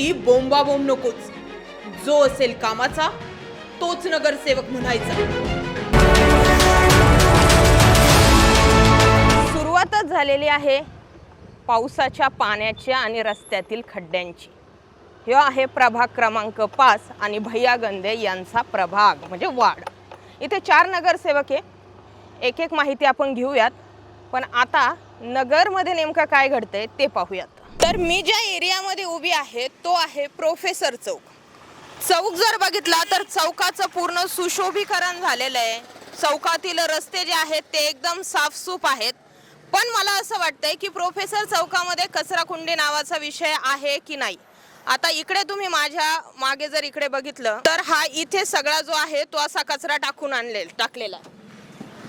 नुसती बोंबाबोंब नकोच. जो असेल कामाचा तोच नगरसेवक म्हणायचा. सुरुवातच झालेली आहे पावसाच्या पाण्याच्या आणि रस्त्यातील खड्ड्यांची. ह्यो आहे प्रभाग क्रमांक पाच आणि भैया गंदे यांचा प्रभाग म्हणजे वाड इथे चार नगरसेवक आहे. एक एक माहिती आपण घेऊयात. पण आता नगरमध्ये नेमकं काय घडतंय ते पाहूयात. तर मी ज्या एरियामध्ये उभी आहे तो आहे प्रोफेसर चौक. चौक जर बघितला तर चौकाचं पूर्ण सुशोभीकरण झालेलं आहे. चौकातील रस्ते जे आहेत ते एकदम साफसूफ आहेत. पण मला असं वाटतंय की प्रोफेसर चौकामध्ये कचराकुंडी नावाचा विषय आहे की नाही? आता इकडे तुम्ही माझ्या मागे जर इकडे बघितलं तर हा इथे सगळा जो आहे तो असा कचरा टाकून आणले टाकलेला आहे.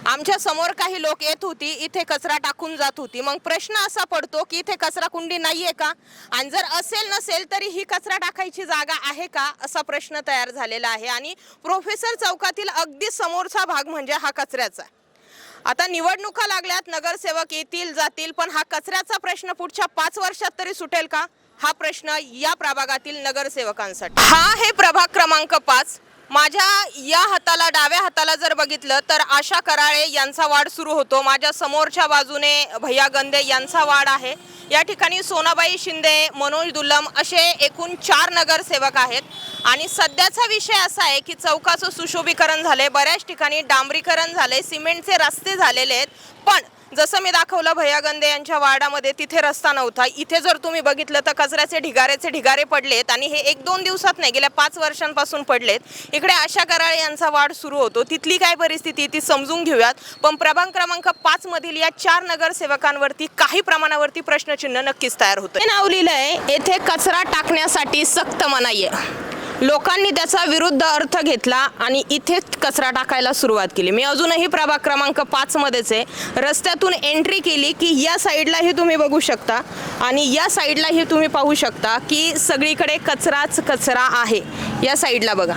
आमच्यासमोर काही लोक येत होती इथे कचरा टाकून जात होती. मग प्रश्न असा पडतो की इथे कचरा कुंडी नाहीये का? आणि जर असेल नसेल तरी ही कचरा टाकायची जागा आहे का? असा प्रश्न तयार झालेला आहे. आणि प्रोफेसर चौकातील अगदी समोरचा भाग म्हणजे हा कचऱ्याचा. आता निवडणुका लागल्यात नगरसेवक येतील जातील पण हा कचऱ्याचा प्रश्न पुढच्या पाच वर्षात तरी सुटेल का? हा प्रश्न या प्रभागातील नगरसेवकांसाठी. हा आहे प्रभाग क्रमांक पाच. माझ्या या हाताला डाव्या हाताला जर बघितलं तर आशा कराळे यांचा वाढ सुरू होतो. माझ्या समोरच्या बाजूने भैया गंदे यांचा वाढ आहे. या ठिकाणी सोनाबाई शिंदे मनोज दुल्लम असे एकूण चार नगरसेवक आहेत. आणि सध्याचा विषय असा आहे की चौकाचं सुशोभीकरण झाले बऱ्याच ठिकाणी डांबरीकरण झाले सिमेंटचे रस्ते झालेले आहेत. पण जसं मी दाखवलं भैया गंदे यांच्या वार्डामध्ये तिथे रस्ता नव्हता. इथे जर तुम्ही बघितलं तर कचऱ्याचे ढिगाऱ्याचे ढिगारे पडलेत आणि हे एक दोन दिवसात नाही गेल्या पाच वर्षांपासून पडलेत. इकडे आशा कराळे यांचा वाढ सुरू होतो. तिथली काय परिस्थिती ती समजून घेऊयात. पण प्रभाग क्रमांक पाच मधील या चार नगरसेवकांवरती काही प्रमाणावरती प्रश्नचिन्ह नक्कीच तयार होतं. हे नाव लिहिलंय येथे कचरा टाकण्यासाठी सक्त मनाई आहे. लोकांनी त्याचा विरुद्ध अर्थ घेतला आणि इथेच कचरा टाकायला सुरुवात केली. मी अजूनही प्रभाग क्रमांक पाच मध्येच आहे. रस्त्यातून एंट्री केली की या साईडलाही तुम्ही बघू शकता आणि या साईडलाही तुम्ही पाहू शकता की सगळीकडे कचराच कचरा आहे. या साईडला बघा.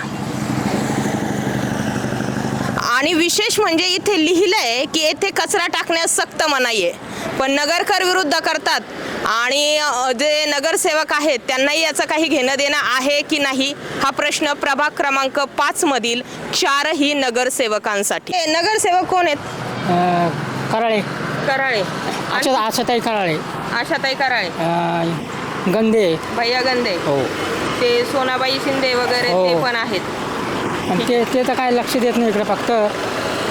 आणि विशेष म्हणजे इथे लिहिलंय की येथे कचरा टाकण्यास सक्त मनाई आहे पण नगरकर विरुद्ध करतात. आणि जे नगरसेवक आहेत त्यांनाही याचं काही घेणं देणं आहे की नाही हा प्रश्न प्रभाग क्रमांक पाच मधील चारही नगरसेवकांसाठी. नगरसेवक कोण आहेत? कराळे. कराळे. आशा आशाताई कराळे. आशाताई कराळे. गंदे. भैया गंदे. हो. ते सोनाबाई शिंदे वगैरे हो. ते पण आहेत. ते ते तर काय लक्ष देत नाही इकडे फक्त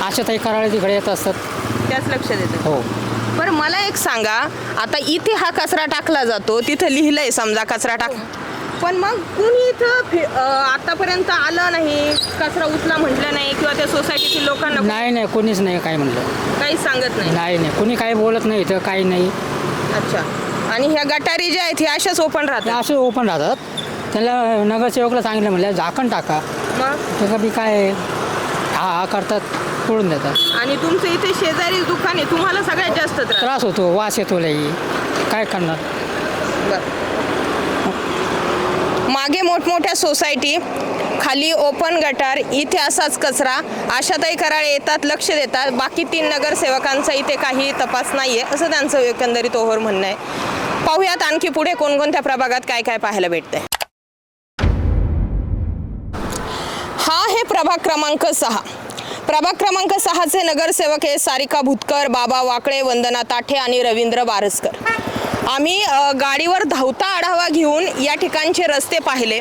आशाताई कराळे तिकडे येत असतात. त्याच लक्ष देतात हो. बरं मला एक सांगा आता इथे हा कचरा टाकला जातो तिथं लिहिलंय समजा कचरा टाक पण मग कुणी इथं फि- अं, आतापर्यंत आलं नाही कचरा उचला म्हटलं नाही किंवा त्या सोसायटीतील लोकांना नाही नाही कोणीच नाही काय म्हणलं. काही सांगत नाही. नाही नाही कोणी काही बोलत नाही इथं काही नाही. अच्छा. आणि ह्या गटारी ज्या आहेत ह्या अशाच ओपन ते राहतात असे ओपन राहतात. त्याला नगरसेवकला सांगितलं म्हणलं झाकण टाका. मग? ते कधी काय हा हा करतात सोडून देतात. आणि तुमचं इथे शेजारी दुकान आहे तुम्हाला सगळ्यात जास्त त्रास. त्रास होतो वास येतो लई. काय करणार. मागे मोठमोठ्या सोसायटी खाली ओपन गटार इथे असाच कचरा. आशाताई कराळे येतात लक्ष देतात. बाकी तीन नगरसेवकांचा इथे काही तपास नाही आहे असं त्यांचं एकंदरीत ओव्हर म्हणणं आहे. पाहूयात आणखी पुढे कोणकोणत्या प्रभागात काय काय पाहायला भेटतंय. प्रभाग क्रमांक सहा. प्रभाग क्रमांक सहाचे नगरसेवक हे सारिका भुतकर बाबा वाकळे वंदना ताठे आणि रवींद्र बारसकर आम्ही गाडीवर धावता आढावा घेऊन या ठिकाणचे रस्ते पाहिले.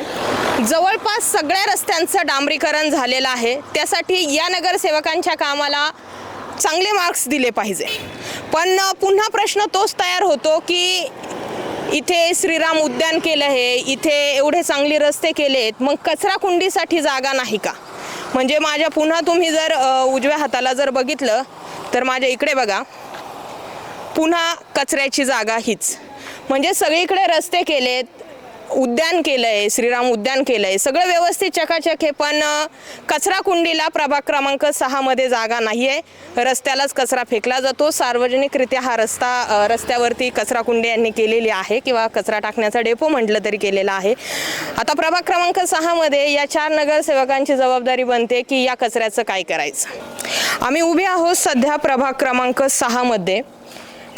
जवळपास सगळ्या रस्त्यांचं डांबरीकरण झालेलं आहे. त्यासाठी या नगरसेवकांच्या कामाला चांगले मार्क्स दिले पाहिजे. पण पुन्हा प्रश्न तोच तयार होतो की इथे श्रीराम उद्यान केलं आहे इथे एवढे चांगले रस्ते केले आहेत मग कचराकुंडीसाठी जागा नाही का? म्हणजे माझ्या पुन्हा तुम्ही जर उजव्या हाताला जर बघितलं तर माझ्या इकडे बघा. पुन्हा कचऱ्याची जागा हीच. म्हणजे सगळीकडे रस्ते केलेत उद्यान केलं आहे श्रीराम उद्यान केलं आहे सगळं व्यवस्थित चकाचक आहे पण कचरा कुंडीला प्रभाग क्रमांक सहामध्ये जागा नाही आहे रस्त्यालाच कचरा फेकला जातो. सार्वजनिकरित्या हा रस्ता रस्त्यावरती कचरा कुंडी यांनी केलेली आहे किंवा कचरा टाकण्याचा डेपो म्हटलं तरी केलेला आहे. आता प्रभाग क्रमांक सहामध्ये या चार नगरसेवकांची जबाबदारी बनते की या कचऱ्याचं काय करायचं. आम्ही उभे आहोत सध्या प्रभाग क्रमांक सहामध्ये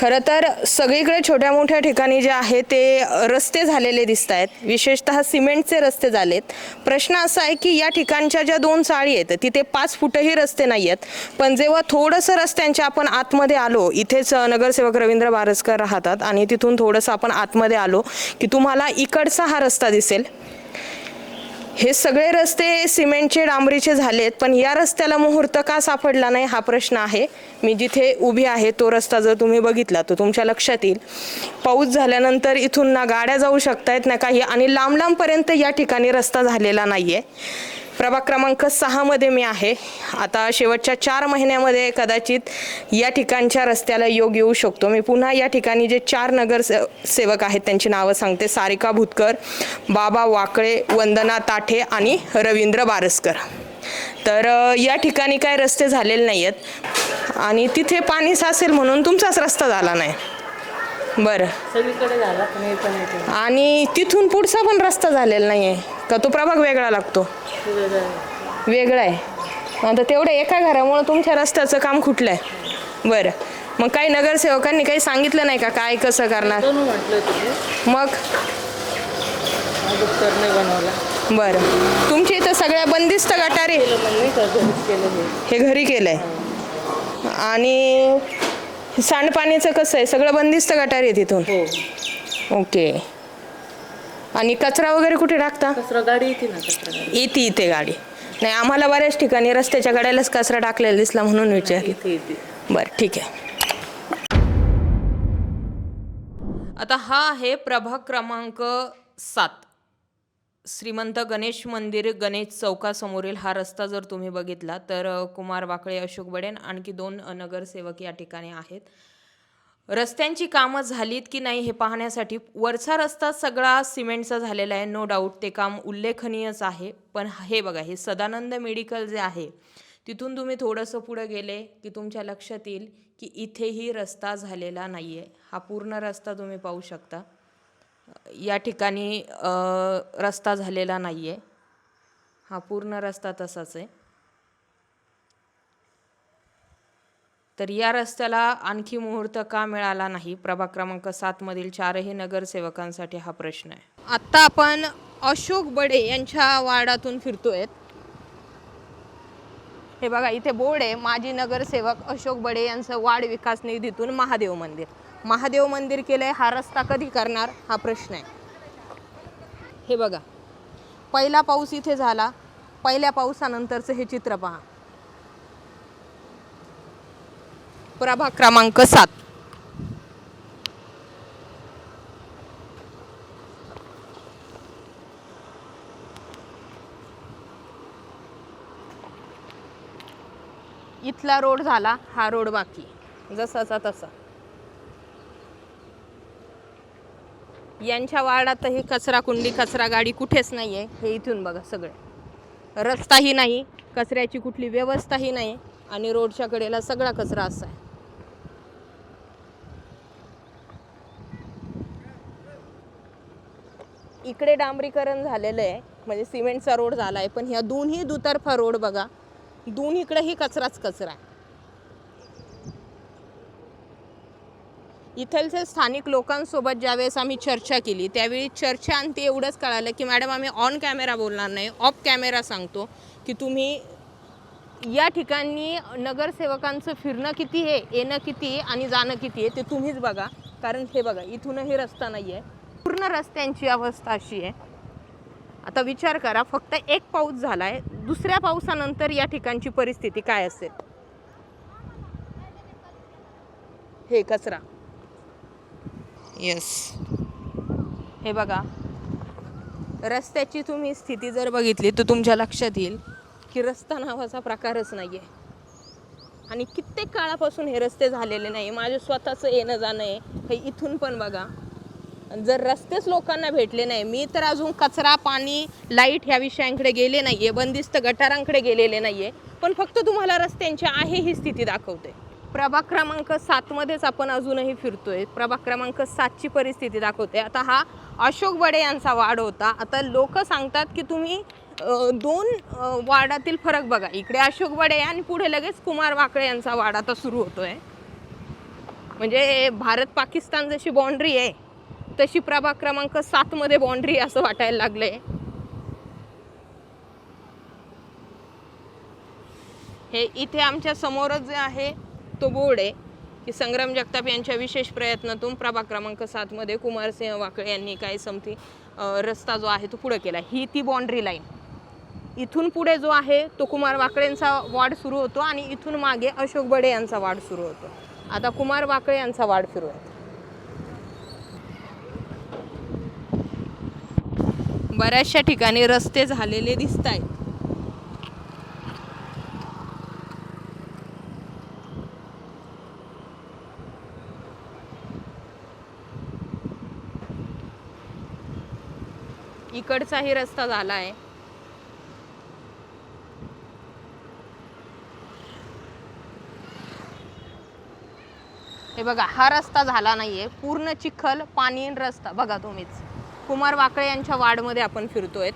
खरं तर सगळीकडे छोट्या मोठ्या ठिकाणी जे आहे ते रस्ते झालेले दिसत आहेत. विशेषतः सिमेंटचे रस्ते झालेत. प्रश्न असा आहे की या ठिकाणच्या ज्या दोन चाळी आहेत तिथे पाच फुटही रस्ते नाही आहेत. पण जेव्हा थोडंसं रस्त्यांच्या आपण आतमध्ये आलो इथेच नगरसेवक रवींद्र बारसकर राहतात आणि तिथून थोडंसं आपण आतमध्ये आलो की तुम्हाला इकडचा हा रस्ता दिसेल. हे सगळे रस्ते सिमेंटचे डांबरीचे झालेत पण या रस्त्याला मुहूर्त का सापडला नाही हा प्रश्न आहे. मी जिथे उभी आहे तो रस्ता जर तुम्ही बघितला तर तुमच्या लक्षात येईल. पाऊस झाल्यानंतर इथून ना गाड्या जाऊ शकतायत ना काही आणि लांब लांबपर्यंत या ठिकाणी रस्ता झालेला नाही आहे प्रभाग क्रमांक सहामध्ये मी आहे. आता शेवटच्या चार महिन्यामध्ये कदाचित या ठिकाणच्या रस्त्याला योग येऊ शकतो. मी पुन्हा या ठिकाणी जे चार नगर से- सेवक आहेत त्यांची नावं सांगते. सारिका भुतकर बाबा वाकळे वंदना ताठे आणि रवींद्र बारसकर. तर या ठिकाणी काय रस्ते झालेले नाही आहेत आणि तिथे पाणी साचेल म्हणून तुमचाच रस्ता झाला नाही. बरं. आणि तिथून पुढचा पण रस्ता झालेला नाही आहे का तो प्रभाग वेगळा लागतो? वेगळा आहे. आता तेवढं एका घरामुळं तुमच्या रस्त्याचं काम खुटलं आहे बरं. मग काही नगरसेवकांनी काही सांगितलं नाही का? काय कसं करणार? मग? बरं. तुमच्या इथं सगळ्या बंदिस्त गटारे? केलं केलं हे. घरी केलंय. आणि सांडपाणीचं कसं आहे? सगळं बंदिस्त गटारे आहे तिथून हो. ओके. आणि कचरा वगैरे कुठे टाकता? कचरा गाडी येते ना कचरा गाडी. येते इथे गाडी. नाही आम्हाला बऱ्याच ठिकाणी रस्त्याच्या गाड्यालाच कचरा टाकलेला दिसला म्हणून विचार इथे येते बरं ठीक आहे. आता हा आहे प्रभाग क्रमांक सात. श्रीमंत गणेश मंदिर गणेश चौकासमोरील हा रस्ता जर तुम्ही बघितला तर कुमार वाकळे अशोक बडेन आणखी दोन नगरसेवक या ठिकाणी आहेत. रस्त्यांची कामं झालीत की नाही हे पाहण्यासाठी वरचा रस्ता सगळा सिमेंटचा झालेला आहे नो डाऊट ते काम उल्लेखनीयच आहे. पण हे बघा हे सदानंद मेडिकल जे आहे तिथून तुम्ही थोडंसं पुढं गेले की तुमच्या लक्षात येईल की इथेही रस्ता झालेला नाही आहे हा पूर्ण रस्ता तुम्ही पाहू शकता. या ठिकाणी रस्ता झालेला नाही आहे हा पूर्ण रस्ता तसाच आहे. तर या रस्त्याला आणखी मुहूर्त का मिळाला नाही? प्रभाग क्रमांक सातमधील चारही नगरसेवकांसाठी हा प्रश्न आहे. आत्ता आपण अशोक बडे यांच्या वार्डातून फिरतोय हे बघा इथे बोर्ड आहे. माजी नगरसेवक अशोक बडे यांचं वाढ विकास निधीतून महादेव मंदिर. महादेव मंदिर केलंय हा रस्ता कधी करणार? हा प्रश्न आहे. हे बघा पहिला पाऊस इथे झाला. पहिल्या पावसानंतरचं हे चित्र पहा. प्रभाग क्रमांक सात. इथला रोड झाला हा रोड बाकी. जसाचा तसा. यांच्या वार्डातही कचरा कुंडी कचरा गाडी कुठेच नाही आहे हे इथून बघा सगळं. रस्ताही नाही कचऱ्याची कुठली व्यवस्थाही नाही आणि रोडच्या कडेला सगळा कचरा असा आहे. इकडे डांबरीकरण झालेलं आहे. म्हणजे सिमेंटचा रोड झाला आहे पण ह्या दोन्ही दुतर्फा रोड बघा. दोन इकडंही कचराच कचरा आहे. इथलचे स्थानिक लोकांसोबत ज्यावेळेस आम्ही चर्चा केली त्यावेळी चर्चा आणि ते एवढंच कळालं की मॅडम आम्ही ऑन कॅमेरा बोलणार नाही ऑफ कॅमेरा सांगतो की तुम्ही या ठिकाणी नगरसेवकांचं फिरणं किती आहे येणं किती आहे आणि जाणं किती आहे ते तुम्हीच बघा. कारण हे बघा इथूनही रस्ता नाही आहे पूर्ण रस्त्यांची अवस्था अशी आहे. आता विचार करा फक्त एक पाऊस झाला आहे दुसऱ्या पावसानंतर या ठिकाणची परिस्थिती काय असेल? हे कचरा. येस हे बघा. रस्त्याची तुम्ही स्थिती जर बघितली तर तुमच्या लक्षात येईल की रस्ता नावाचा प्रकारच नाही आहे आणि कित्येक काळापासून हे रस्ते झालेले नाही माझे स्वतःचं येणं जाणं आहे. हे इथून पण बघा. जर रस्तेच लोकांना भेटले नाही मी तर अजून कचरा पाणी लाइट ह्या विषयांकडे गेले नाही आहे बंदिस्त गटारांकडे गेलेले नाही आहे पण फक्त तुम्हाला रस्त्यांची आहे ही स्थिती दाखवते. प्रभाग क्रमांक सातमध्येच आपण अजूनही फिरतोय. प्रभाग क्रमांक सातची परिस्थिती दाखवते. आता हा अशोक बडे यांचा वाड होता. आता लोक सांगतात की तुम्ही दोन वाडातील वार्डातील फरक बघा. इकडे अशोक बडे आणि पुढे लगेच कुमार वाकळे यांचा वाड आता सुरू होतोय. म्हणजे भारत पाकिस्तान जशी बाँड्री आहे तशी प्रभाग क्रमांक सातमध्ये बाँड्री असं वाटायला लागलंय. हे इथे आमच्या समोरच जे आहे तो बोर्ड आहे की संग्राम जगताप यांच्या विशेष प्रयत्नातून प्रभाग क्रमांक सातमध्ये कुमारसिंह वाकळे यांनी काय समती रस्ता जो आहे तो पुढे केला. ही ती बाँड्री लाईन इथून पुढे जो आहे तो कुमार वाकळेंचा वाढ सुरू होतो आणि इथून मागे अशोक बडे यांचा वाढ सुरू होतो. आता कुमार वाकळे यांचा वाढ सुरू आहे बऱ्याचशा ठिकाणी रस्ते झालेले दिसत आहेत इकडचाही रस्ता झाला आहे हे बघा हा रस्ता झाला नाहीये. पूर्ण चिखल पाणी रस्ता. बघा तुम्हीच. कुमार वाकळे यांच्या वार्डमध्ये आपण फिरतोय.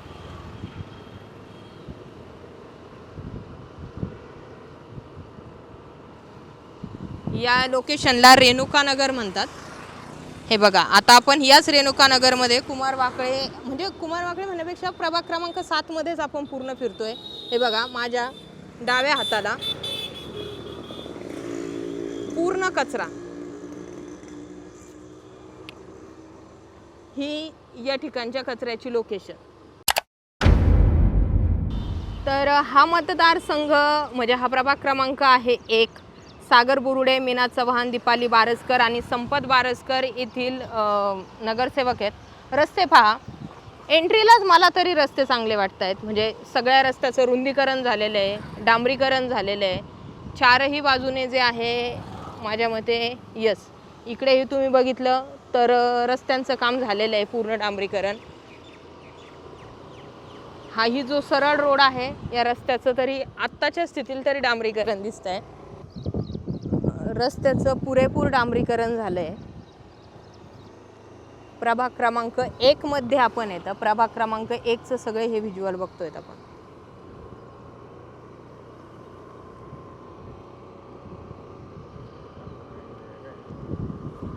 या लोकेशनला रेणुकानगर म्हणतात. हे बघा आता आपण याच रेणुकानगरमध्ये कुमार वाकळे म्हणजे कुमार वाकळे म्हणण्यापेक्षा प्रभाग क्रमांक सातमध्येच आपण पूर्ण फिरतोय. हे बघा माझ्या डाव्या हाताला. पूर्ण कचरा. ही या ठिकाणच्या कचऱ्याची लोकेशन तर हा मतदारसंघ म्हणजे हा प्रभाग क्रमांक आहे एक. सागर बुरुडे मीना चव्हाण दीपाली बारसकर आणि संपत बारसकर येथील नगरसेवक आहेत. रस्ते पहा. एंट्रीलाच मला तरी रस्ते चांगले वाटत आहेत म्हणजे सगळ्या रस्त्याचं रुंदीकरण झालेलं आहे डांबरीकरण झालेलं आहे. चारही बाजूने जे आहे माझ्या मते यस इकडेही तुम्ही बघितलं तर रस्त्यांचं काम झालेलं आहे पूर्ण डांबरीकरण. हाही जो सरळ रोड आहे या रस्त्याचं तरी आत्ताच्या स्थितीला तरी डांबरीकरण दिसत आहे रस्त्याचं पुरेपूर डांबरीकरण झालं आहे प्रभाग क्रमांक एकमध्ये आपण येतं. प्रभाग क्रमांक एकचं सगळे हे व्हिज्युअल बघतोय आपण.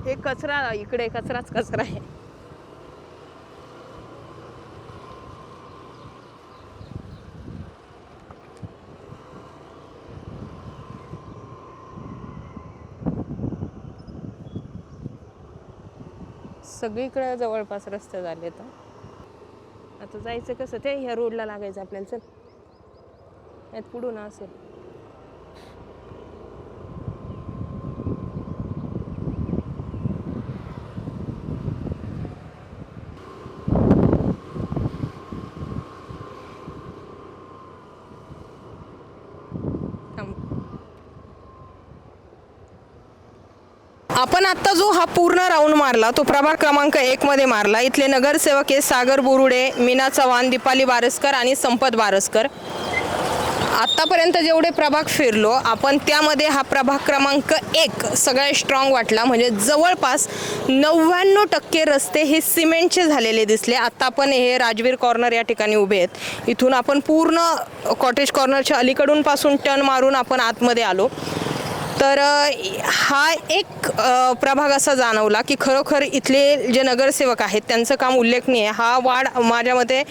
हे कचरा इकडे कचराच कचरा आहे. सगळीकडे जवळपास रस्ते झाले तर. आता जायचं कसं? ते ह्या रोडला लागायचं आपल्याला चल. यात पुढून असेल. आपण आत्ता जो हा पूर्ण राऊंड मारला तो प्रभाग क्रमांक एक मध्ये मारला. इथले नगरसेवक हे सागर बोरुडे मीना चव्हाण दीपाली बारसकर आणि संपत बारसकर. आत्तापर्यंत जेवढे प्रभाग फिरलो आपण त्यामध्ये हा प्रभाग क्रमांक एक सगळ्यात स्ट्रॉंग वाटला. म्हणजे जवळपास नव्याण्णव टक्के रस्ते हे सिमेंटचे झालेले दिसले. आत्ता आपण हे राजवीर कॉर्नर या ठिकाणी उभे आहेत. इथून आपण पूर्ण कॉटेज कॉर्नरच्या अलीकडून पासून टर्न मारून आपण आतमध्ये आलो. तर हा एक प्रभाग असा जाणवला की खरोखर इथले जे नगरसेवक आहेत त्यांचं काम उल्लेखनीय आहे. हा वाढ माझ्या मते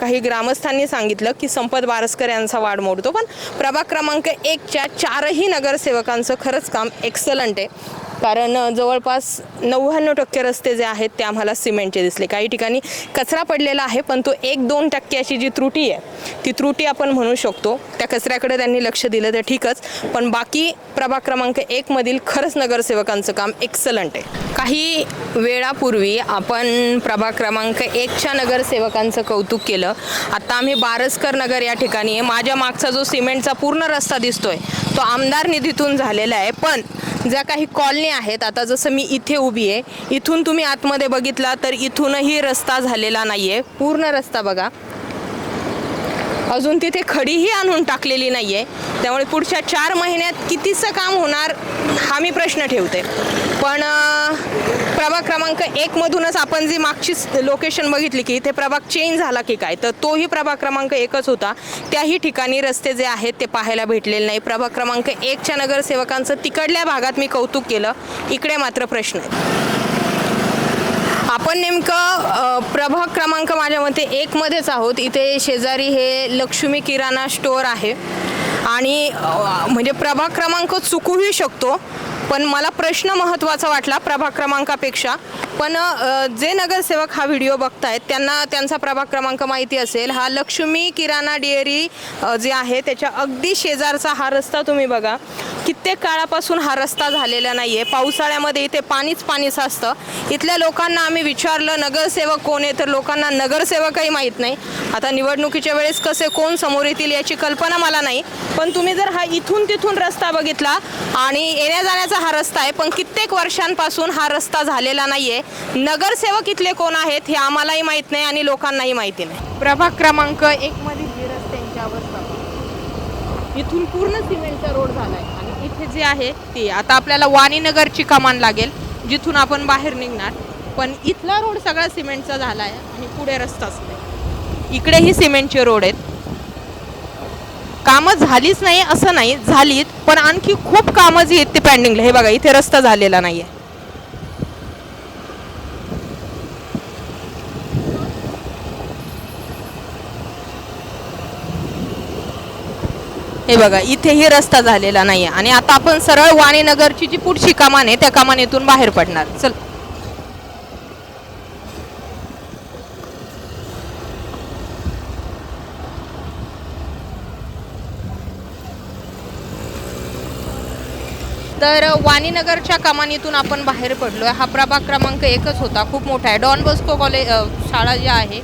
काही ग्रामस्थांनी सांगितलं की संपत बारसकर यांचा वाढ मोडतो पण प्रभाग क्रमांक एकच्या चारही नगरसेवकांचं खरंच काम एक्सलंट आहे कारण जवळपास नव्याण्णव टक्के रस्ते जे आहेत ते आम्हाला सिमेंटचे दिसले. काही ठिकाणी कचरा पडलेला आहे पण तो एक दोन टक्के अशी जी त्रुटी आहे ती त्रुटी आपण म्हणू शकतो. त्या कचऱ्याकडे त्यांनी लक्ष दिलं तर ठीकच पण बाकी प्रभाग क्रमांक एकमधील खरंच नगरसेवकांचं काम एक्सलंट आहे. काही वेळापूर्वी आपण प्रभाग क्रमांक एकच्या नगरसेवकांचं कौतुक केलं. आता आम्ही बारसकर नगर या ठिकाणी आहे. माझ्या मागचा जो सिमेंटचा पूर्ण रस्ता दिसतोय तो आमदार निधीतून झालेला आहे. पण ज्या काही कॉलनी आहेत. आता जसं मी इथे उभी आहे इथून तुम्ही आतमध्ये बघितला तर इथूनही रस्ता झालेला नाही आहे पूर्ण रस्ता बघा. अजून तिथे खडीही आणून टाकलेली नाही आहे त्यामुळे पुढच्या चार महिन्यात कितीचं काम होणार हा मी प्रश्न ठेवते. पण प्रभाग क्रमांक एकमधूनच आपण जी मागची लोकेशन बघितली की इथे प्रभाग चेंज झाला की काय तर तोही प्रभाग क्रमांक एकच होता. त्याही ठिकाणी रस्ते जे आहेत ते पाहायला भेटलेले नाही. प्रभाग क्रमांक एकच्या नगरसेवकांचं तिकडल्या भागात मी कौतुक केलं. इकडे मात्र प्रश्न आहे. आपण नेमकं प्रभाग क्रमांक माझ्या मते एकमध्येच आहोत. इथे शेजारी हे लक्ष्मी किराणा स्टोअर आहे. आणि म्हणजे प्रभाग क्रमांक चुकूही शकतो पण मला प्रश्न महत्त्वाचा वाटला प्रभाग क्रमांकापेक्षा. पण जे नगरसेवक हा व्हिडिओ बघतायत त्यांना त्यांचा प्रभाग क्रमांक माहिती असेल. हा लक्ष्मी किराणा डेअरी जे आहे त्याच्या अगदी शेजारचा हा रस्ता तुम्ही बघा. कित्येक काळापासून हा रस्ता झालेला नाही आहे पावसाळ्यामध्ये इथे पाणीच पाणी साचतं इथल्या लोकांना आम्ही विचारलं नगरसेवक कोण आहे? तर लोकांना नगरसेवकही माहीत नाही. आता निवडणुकीच्या वेळेस कसे कोण समोर येतील याची कल्पना मला नाही. पण तुम्ही जर हा इथून तिथून रस्ता बघितला आणि येण्या जाण्याचा हा रस्ता आहे पण किती कित्येक वर्षांपासून हा रस्ता झालेला नाही आहे नगरसेवक इथले कोण आहेत हे आम्हालाही माहीत नाही आणि लोकांनाही माहिती नाही. प्रभाग क्रमांक एकमधील जी रस्त्यांची अवस्था इथून पूर्ण सिमेंटचा रोड झालाय आणि इथे जे आहे ते आता आपल्याला वाणीनगरची कमान लागेल जिथून आपण बाहेर निघणार. पण इथला रोड सगळा सिमेंटचा झाला आहे आणि पुढे रस्ताच नाही. इकडेही सिमेंटचे रोड आहेत. कामं झालीच नाही असं नाही झालीत पण आणखी खूप कामं जी आहेत ते पेंडिंगला हे बघा इथे रस्ता झालेला नाही आहे हे बघा इथेही रस्ता झालेला नाही आहे आणि आता आपण सरळ वाणीनगरची जी पुढची कामाने आहे त्या कामानेतून बाहेर पडणार. चल. तर वाणीनगरच्या कमानीतून आपण बाहेर पडलो आहे हा प्रभाग क्रमांक एकच होता. खूप मोठा आहे. डॉन बॉस्को कॉलेज शाळा जी आहे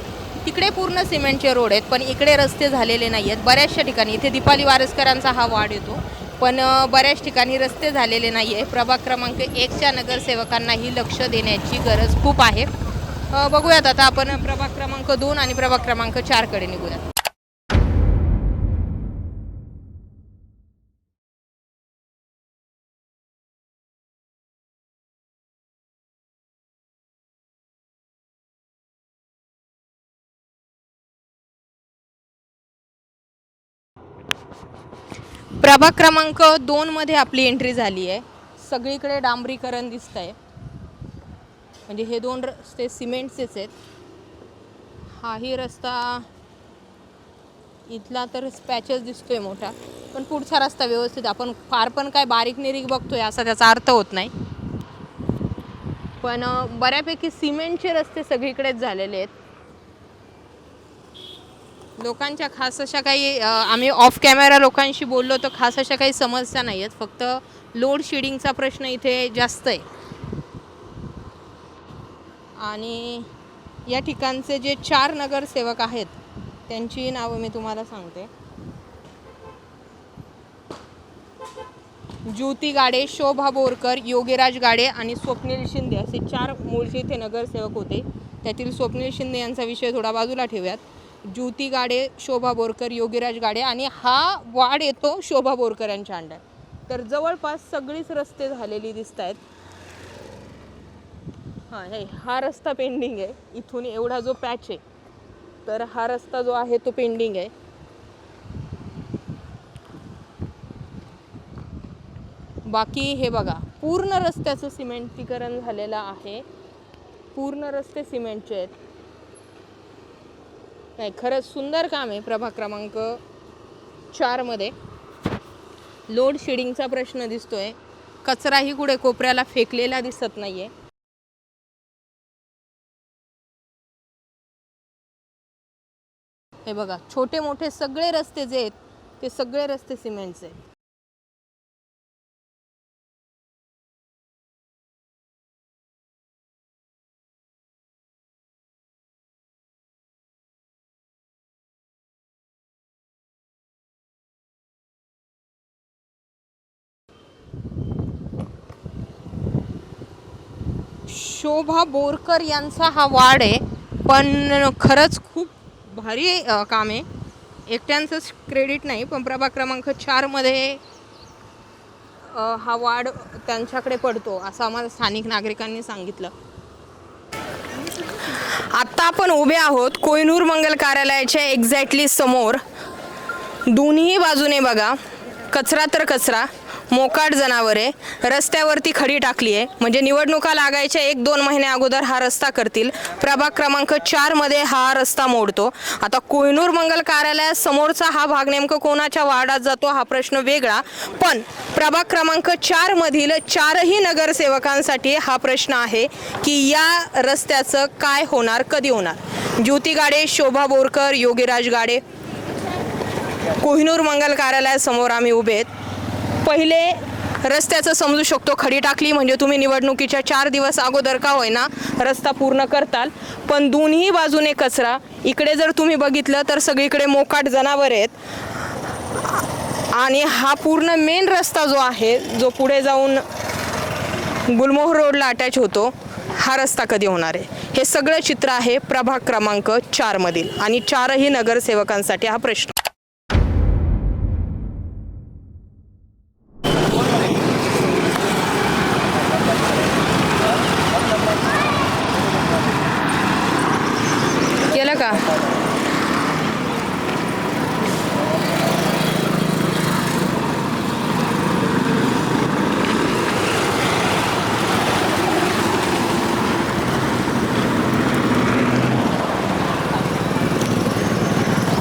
तिकडे पूर्ण सिमेंटचे रोड आहेत पण इकडे रस्ते झालेले नाही आहेत. बऱ्याचशा ठिकाणी इथे दीपाली वारसकरांचा हा वाढ येतो. पण बऱ्याच ठिकाणी रस्ते झालेले नाही आहे प्रभाग क्रमांक एकच्या नगरसेवकांनाही लक्ष देण्याची गरज खूप आहे. बघूयात आता आपण प्रभाग क्रमांक दोन आणि प्रभाग क्रमांक चारकडे निघूयात. प्रभाग क्रमांक दोनमध्ये आपली एंट्री झाली आहे. सगळीकडे डांबरीकरण दिसत आहे म्हणजे हे दोन रस्ते सिमेंटचेच आहेत. हाही रस्ता इथला तर स्पॅचेस दिसतोय मोठा. पण पुढचा रस्ता व्यवस्थित आपण फार पण काय बारीक निरीक बघतोय असा त्याचा अर्थ होत नाही. पण बऱ्यापैकी सिमेंटचे रस्ते सगळीकडेच झालेले आहेत. लोकांच्या खास अशा काही अ, आम्ही ऑफ कॅमेरा लोकांशी बोललो तर खास अशा काही समस्या नाही आहेत. फक्त लोड शेडिंगचा प्रश्न इथे जास्त आहे. आणि या ठिकाणचे जे चार नगरसेवक आहेत त्यांची नावं मी तुम्हाला सांगते. ज्योती गाडे शोभा बोरकर योगीराज गाडे आणि स्वप्नील शिंदे असे चार मूळचे इथे नगरसेवक होते. त्यातील स्वप्नील शिंदे यांचा विषय थोडा बाजूला ठेवूयात. ज्योती गाडे शोभा बोरकर योगीराज गाडे आणि हा वाढ येतो शोभा बोरकर यांच्या अंडर. तर जवळपास सगळीच रस्ते झालेली दिसत आहेत हां हे हा रस्ता पेंडिंग आहे. इथून एवढा जो पॅच आहे तर हा रस्ता जो आहे तो पेंडिंग आहे. बाकी हे बघा पूर्ण रस्त्याचं सिमेंटीकरण झालेलं आहे. पूर्ण रस्ते सिमेंटचे आहेत. नाही खरंच सुंदर काम आहे प्रभाग क्रमांक चारमध्ये लोड शेडिंगचा प्रश्न दिसतोय. कचराही कुठे कोपऱ्याला फेकलेला दिसत नाही आहे हे बघा छोटे मोठे सगळे रस्ते जे आहेत ते सगळे रस्ते सिमेंटचे आहेत. शोभा बोरकर यांचा हा वाड आहे. पण खरंच खूप भारी काम आहे. एकट्यांचंच क्रेडिट नाही पण प्रभाग क्रमांक चारमध्ये हा वाढ त्यांच्याकडे पडतो असं आम्हाला स्थानिक नागरिकांनी सांगितलं. आत्ता आपण उभे आहोत कोयनूर मंगल कार्यालयाच्या एक्झॅक्टली समोर. दोन्ही बाजूने बघा कचरा तर कचरा मोकाट जनावरे रस्त्यावरती खडी टाकली आहे म्हणजे निवडणुका लागायच्या एक दोन महिने अगोदर हा रस्ता करतील. प्रभाग क्रमांक चारमध्ये हा रस्ता मोडतो. आता कोहिनूर मंगल कार्यालयासमोरचा हा भाग नेमकं कोणाच्या वार्डात जातो हा प्रश्न वेगळा. पण प्रभाग क्रमांक चारमधील चारही नगरसेवकांसाठी हा प्रश्न आहे की या रस्त्याचं काय होणार कधी होणार? ज्योती गाडे शोभा बोरकर योगीराज गाडे. कोहिनूर मंगल कार्यालयासमोर आम्ही उभे आहेत. पहिले रस्त्याचं समजू शकतो खडी टाकली म्हणजे तुम्ही निवडणुकीच्या चार दिवस अगोदर का होईना रस्ता पूर्ण करताल. पण दोन्ही बाजूने कचरा इकडे जर तुम्ही बघितलं तर सगळीकडे मोकाट जनावर आहेत. आणि हा पूर्ण मेन रस्ता जो आहे जो पुढे जाऊन गुलमोहर रोडला अटॅच होतो हा रस्ता कधी होणार आहे? हे सगळं चित्र आहे प्रभाग क्रमांक चारमधील आणि चारही नगरसेवकांसाठी हा प्रश्न केलं का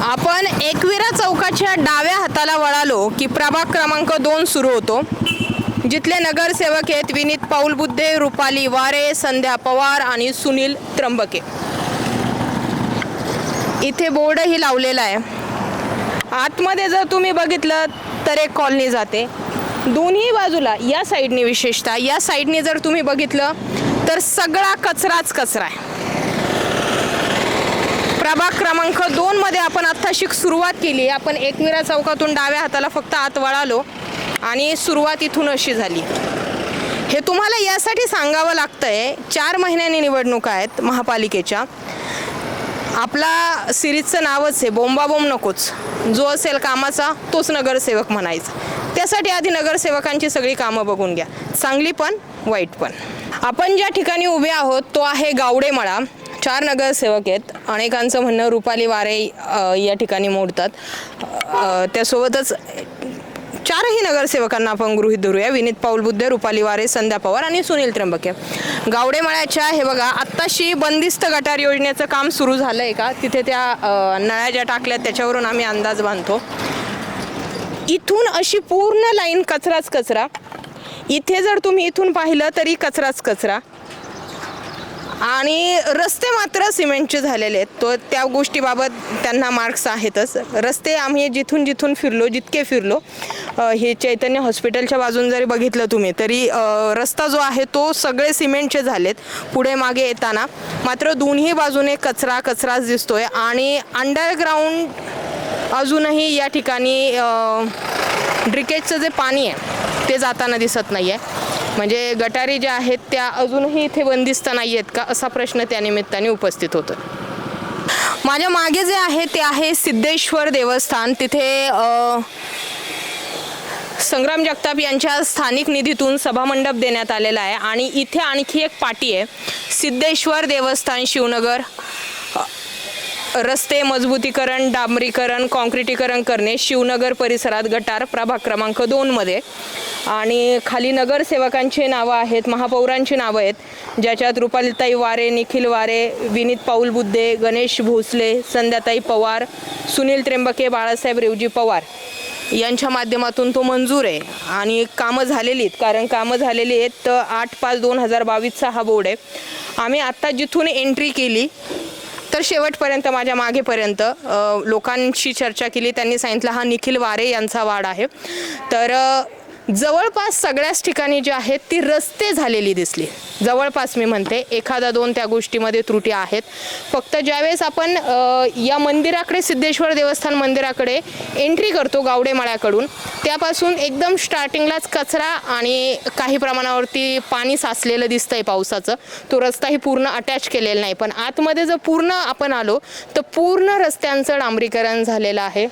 आपण एकविरा चौकाच्या डाव्या हाताला वळालो की प्रभाग क्रमांक दोन सुरू होतो. जिथले नगरसेवक आहेत विनीत पाऊल बुद्धे रुपाली वारे संध्या पवार आणि सुनील त्र्यंबके. इथे बोर्डही लावलेला आहे. आतमध्ये जर तुम्ही बघितलं तर एक कॉलनी जाते. दोन्ही बाजूला या साईडने विशेषतः या साईडने जर तुम्ही बघितलं तर सगळा कचराच कचरा आहे. प्रभाग क्रमांक दोन मध्ये आपण आत्ताशी सुरुवात केली. आपण एकमिरा चौकातून डाव्या हाताला फक्त आत वळालो आणि सुरुवात इथून अशी झाली. हे तुम्हाला यासाठी सांगावं लागतं आहे चार महिन्यांनी निवडणुका आहेत महापालिकेच्या. आपला सिरीजचं नावच आहे बोंबाबोंब नकोच. जो असेल कामाचा तोच नगरसेवक म्हणायचा. त्यासाठी आधी नगरसेवकांची सगळी कामं बघून घ्या. चांगली पण वाईट पण. आपण ज्या ठिकाणी उभे आहोत तो आहे गावडेमळा. चार नगरसेवक आहेत. अनेकांचं म्हणणं रुपाली वारे या ठिकाणी मोडतात. त्यासोबतच चारही नगरसेवकांना आपण गृहीत धरूया. विनीत पाऊल बुद्धे रुपाली वारे संध्या पवार आणि सुनील त्र्यंबके. गावडेमळ्याच्या हे बघा आत्ताशी बंदिस्त गटार योजनेचं काम सुरू झालं आहे का? तिथे त्या नळ्या ज्या टाकल्यात त्याच्यावरून आम्ही अंदाज बांधतो. इथून अशी पूर्ण लाईन कचराच कचरा. इथे जर तुम्ही इथून पाहिलं तरी कचराच कचरा. आणि रस्ते मात्र सिमेंटचे झालेले आहेत. तो त्या गोष्टीबाबत त्यांना मार्क्स आहेतच. रस्ते आम्ही जिथून जिथून फिरलो जितके फिरलो हे चैतन्य हॉस्पिटलच्या बाजून जरी बघितलं तुम्ही तरी रस्ता जो आहे तो सगळे सिमेंटचे झालेत पुढे मागे येताना. मात्र दोन्ही बाजूने कचरा कचराच दिसतोय आणि अंडरग्राऊंड अजूनही या ठिकाणी ड्रिकेजचं जे पाणी आहे ते जाताना दिसत नाही आहे म्हणजे गटारी ज्या आहेत त्या अजूनही इथे बंदिस्त नाही आहेत का असा प्रश्न त्यानिमित्ताने उपस्थित होतो माझ्या मागे जे आहे ते आहे सिद्धेश्वर देवस्थान. तिथे संग्राम जगताप यांच्या स्थानिक निधीतून सभामंडप देण्यात आलेला आहे. आणि इथे आणखी एक पाटी आहे. सिद्धेश्वर देवस्थान शिवनगर. रस्ते मजबूतीकरण डांबरीकरण काँक्रिटीकरण करणे शिवनगर परिसरात गटार प्रभाग क्रमांक दोनमध्ये आणि खाली नगरसेवकांची नावं आहेत महापौरांची नावं आहेत ज्याच्यात रुपालीताई वारे निखिल वारे विनीत पाऊल बुद्धे गणेश भोसले संध्याताई पवार सुनील त्र्यंबके बाळासाहेब रेवजी पवार यांच्या माध्यमातून तो मंजूर आहे. आणि कामं झालेली आहेत कारण कामं झालेली आहेत तर आठ पाच दोन हजार बावीसचा हा बोर्ड आहे. आम्ही आत्ता जिथून एंट्री केली तर शेवटपर्यंत माझ्या मागेपर्यंत लोकांशी चर्चा केली. त्यांनी सांगितलं हा निखिल वारे यांचा वाड आहे. तर जवळपास सगळ्याच ठिकाणी जी आहेत ती रस्ते झालेली दिसली. जवळपास मी म्हणते एखादा दोन त्या गोष्टीमध्ये त्रुटी आहेत. फक्त ज्यावेळेस आपण या मंदिराकडे सिद्धेश्वर देवस्थान मंदिराकडे एंट्री करतो गावडेमाळ्याकडून त्यापासून एकदम स्टार्टिंगलाच कचरा आणि काही प्रमाणावरती पाणी साचलेलं दिसतंय पावसाचं. तो रस्ताही पूर्ण अटॅच केलेला नाही. पण आतमध्ये जर पूर्ण आपण आलो तर पूर्ण रस्त्यांचं डांबरीकरण झालेलं आहे.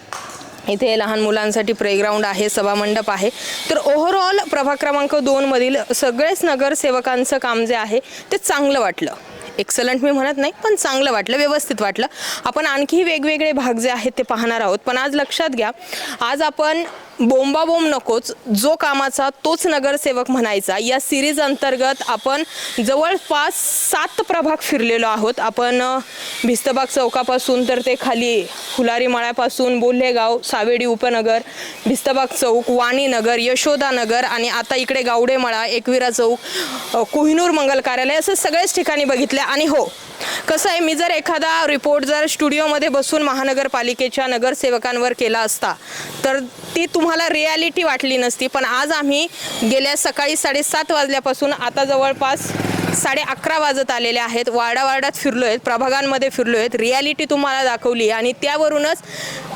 इथे लहान मुलांसाठी प्लेग्राऊंड आहे सभामंडप आहे. तर ओव्हरऑल प्रभाग क्रमांक दोनमधील सगळेच नगरसेवकांचं काम जे आहे ते चांगलं वाटलं. एक्सलंट मी म्हणत नाही पण चांगलं वाटलं व्यवस्थित वाटलं. आपण आणखी वेगवेगळे भाग जे आहेत ते पाहणार आहोत. पण आज लक्षात घ्या आज आपण बोंबाबोंब नकोच. जो कामाचा तोच नगरसेवक म्हणायचा. या सिरीज अंतर्गत आपण जवळपास सात प्रभाग फिरलेलो आहोत. आपण भिस्तबाग चौकापासून तर ते खाली फुलारी माळ्यापासून बोल्हेगाव सावेडी उपनगर भिस्तबाग चौक वाणी नगर आणि आता इकडे गावडेमळा एकविरा चौक कोहिनूर मंगल कार्यालय असं सगळेच ठिकाणी बघितले. आणि हो कसं आहे मी जर एखादा रिपोर्ट जर स्टुडिओमध्ये बसून महानगरपालिकेच्या नगरसेवकांवर केला असता तर ती तुम्हाला रियालिटी वाटली नसती. पण आज आम्ही गेल्या सकाळी साडेसात वाजल्यापासून आता जवळपास साडे अकरा वाजत आलेले आहेत. वार्डा वार्डात फिरलो आहेत प्रभागांमध्ये फिरलो आहेत रियालिटी तुम्हाला दाखवली आणि त्यावरूनच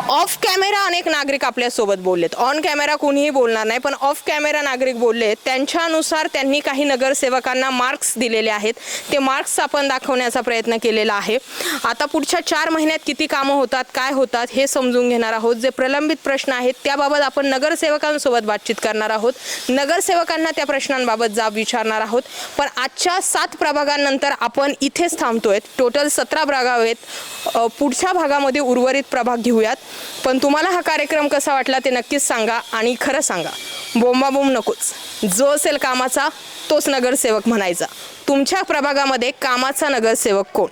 ऑफ कॅमेरा अनेक नागरिक आपल्यासोबत बोललेत. ऑन कॅमेरा कोणीही बोलणार नाही पण ऑफ कॅमेरा नागरिक बोलले त्यांच्यानुसार त्यांनी काही नगरसेवकांना मार्क्स दिलेले आहेत. ते मार्क्स आपण दाखवण्याचा प्रयत्न केलेला आहे. आता पुढच्या चार महिन्यात किती कामं होतात काय होतात हे समजून घेणार आहोत. जे प्रलंबित प्रश्न आहेत त्याबाबत आपण नगरसेवकांसोबत बातचीत करणार आहोत. नगरसेवकांना त्या प्रश्नांबाबत जाब विचारणार आहोत. पण आजच्या सात प्रभागांनंतर आपण इथेच थांबतोय. टोटल सतरा प्रभाग आहेत. पुढच्या भागामध्ये उर्वरित प्रभाग घेऊयात. पण तुम्हाला हा कार्यक्रम कसा वाटला ते नक्कीच सांगा आणि खरं सांगा. बोंबाबोंब नकोच. जो असेल कामाचा तोच नगरसेवक म्हणायचा. तुमच्या प्रभागामध्ये कामाचा नगरसेवक कोण?